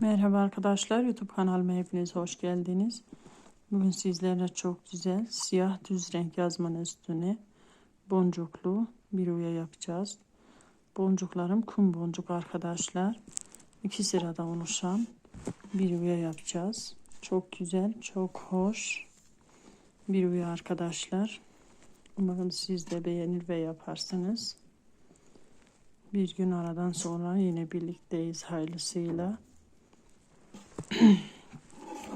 Merhaba arkadaşlar YouTube kanalıma hepiniz hoş geldiniz. Bugün sizlerle çok güzel siyah düz renk yazmanın üstüne boncuklu bir uya yapacağız. Boncuklarım kum boncuk arkadaşlar. İki sırada oluşan bir uya yapacağız. Çok güzel, çok hoş bir uya arkadaşlar. Umarım siz de beğenir ve yaparsınız. Bir gün aradan sonra yine birlikteyiz hayırlısıyla.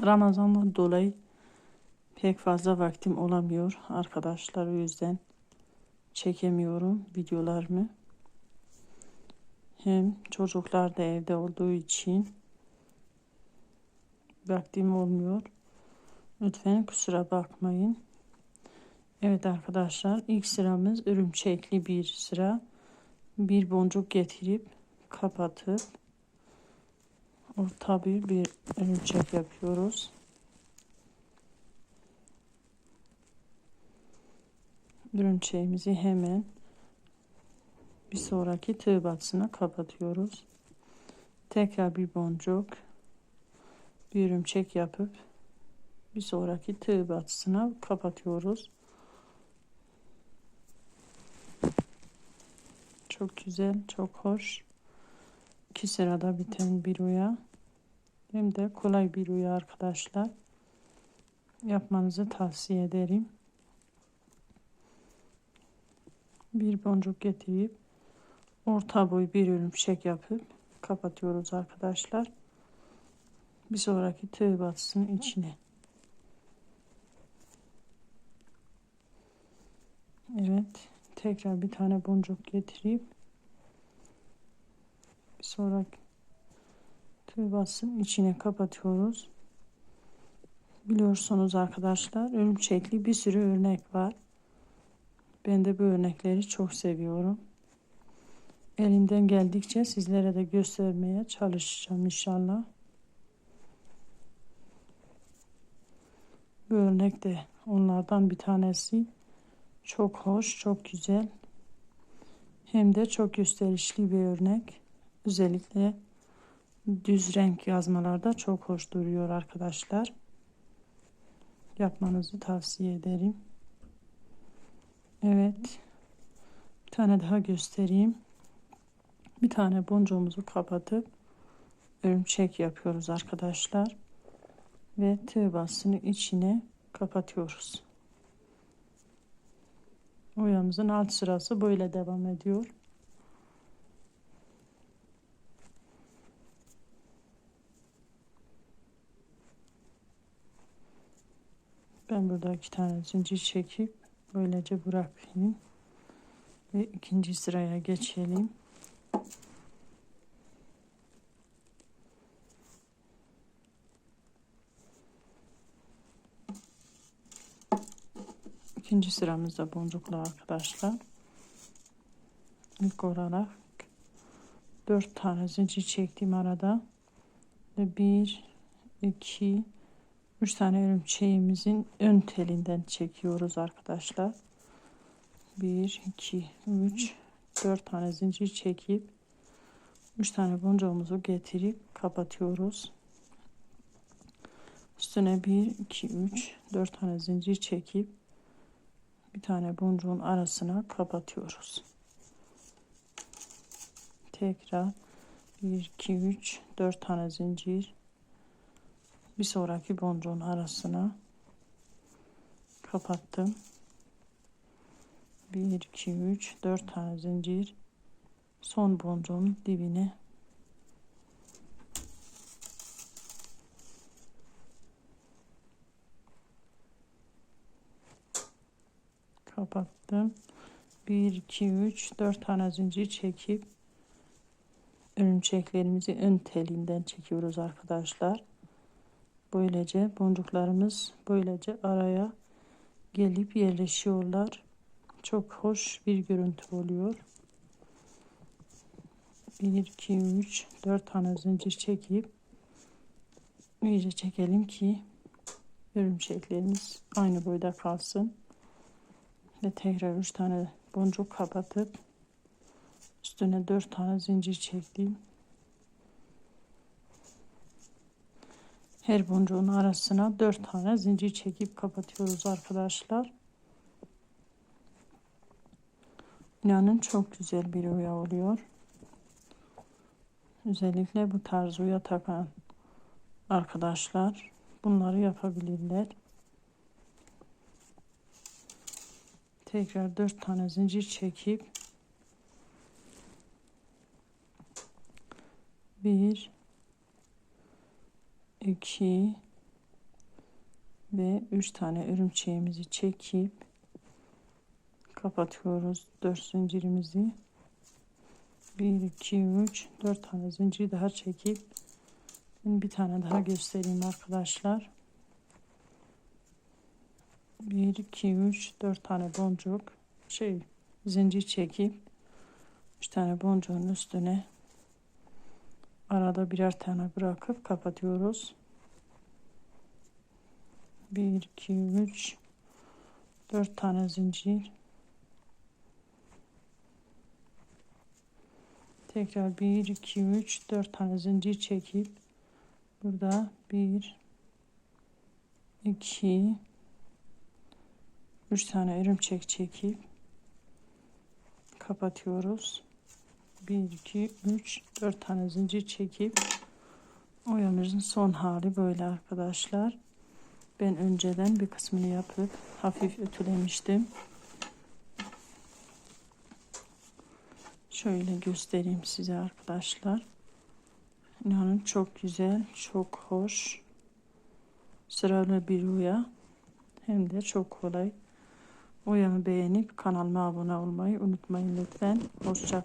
Ramazan'dan dolayı pek fazla vaktim olamıyor arkadaşlar. O yüzden çekemiyorum videolarımı. Hem çocuklar da evde olduğu için vaktim olmuyor. Lütfen kusura bakmayın. Evet arkadaşlar ilk sıramız örümcekli bir sıra. Bir boncuk getirip kapatıp orta bir bir örümcek yapıyoruz. Örümceğimizi hemen bir sonraki tığ batısına kapatıyoruz. Tekrar bir boncuk bir örümcek yapıp bir sonraki tığ batısına kapatıyoruz. Çok güzel, çok hoş iki sırada biten bir uya hem de kolay bir uya arkadaşlar. Yapmanızı tavsiye ederim. Bir boncuk getirip orta boy bir örümcek yapıp kapatıyoruz arkadaşlar. Bir sonraki tığ batısının içine. Evet tekrar bir tane boncuk getirip sonra tığ bassın içine kapatıyoruz. Biliyorsunuz arkadaşlar örümcekli bir sürü örnek var. Ben de bu örnekleri çok seviyorum. Elimden geldikçe sizlere de göstermeye çalışacağım inşallah. Bu örnek de onlardan bir tanesi. Çok hoş, çok güzel. Hem de çok gösterişli bir örnek. Özellikle düz renk yazmalarda çok hoş duruyor arkadaşlar. Yapmanızı tavsiye ederim. Evet. Bir tane daha göstereyim. Bir tane boncuğumuzu kapatıp örümcek yapıyoruz arkadaşlar. Ve tığ bastını içine kapatıyoruz. Oyamızın alt sırası böyle devam ediyor. Ben burada iki tane zincir çekip böylece bırakayım. Ve ikinci sıraya geçelim. İkinci sıramızda boncuklu arkadaşlar. İlk olarak dört tane zincir çektiğim arada ve bir, iki, 3 tane örümceğimizin ön telinden çekiyoruz arkadaşlar. 1 2 3 4 tane zincir çekip 3 tane boncuğumuzu getirip kapatıyoruz. Üstüne 1 2 3 4 tane zincir çekip bir tane boncuğun arasına kapatıyoruz. Tekrar 1 2 3 4 tane zincir bir sonraki boncuğun arasına kapattım. 1 2 3 4 tane zincir son boncuğun dibine kapattım. 1 2 3 4 tane zincir çekip örümceklerimizi ön telinden çekiyoruz arkadaşlar. Böylece boncuklarımız böylece araya gelip yerleşiyorlar. Çok hoş bir görüntü oluyor. 1, 2, 3, 4 tane zincir çekip iyice çekelim ki örümceklerimiz aynı boyda kalsın. Ve tekrar 3 tane boncuk kapatıp üstüne 4 tane zincir çektim. Her boncuğun arasına 4 tane zincir çekip kapatıyoruz arkadaşlar. İnanın çok güzel bir oya oluyor. Özellikle bu tarz oya takan arkadaşlar bunları yapabilirler. Tekrar 4 tane zincir çekip bir iki ve üç tane örümceğimizi çekip kapatıyoruz. Dört zincirimizi. 1 2 3 4 tane zincir daha çekip bir tane daha göstereyim arkadaşlar. 1 2 3 4 tane boncuk şey zincir çekip 3 tane boncuğun üstüne arada birer tane bırakıp kapatıyoruz. 1 2 3 4 tane zincir. Tekrar 1 2 3 4 tane zincir çekip burada 1 2 3 tane örümcek çekip kapatıyoruz 1 2 3 4 tane zincir çekip oyamızın son hali böyle arkadaşlar ben önceden bir kısmını yapıp hafif ütülemiştim Şöyle göstereyim size arkadaşlar. İnanın çok güzel, çok hoş. Sıralı bir uya. Hem de çok kolay. Uyamı beğenip kanalıma abone olmayı unutmayın lütfen. Hoşçakalın.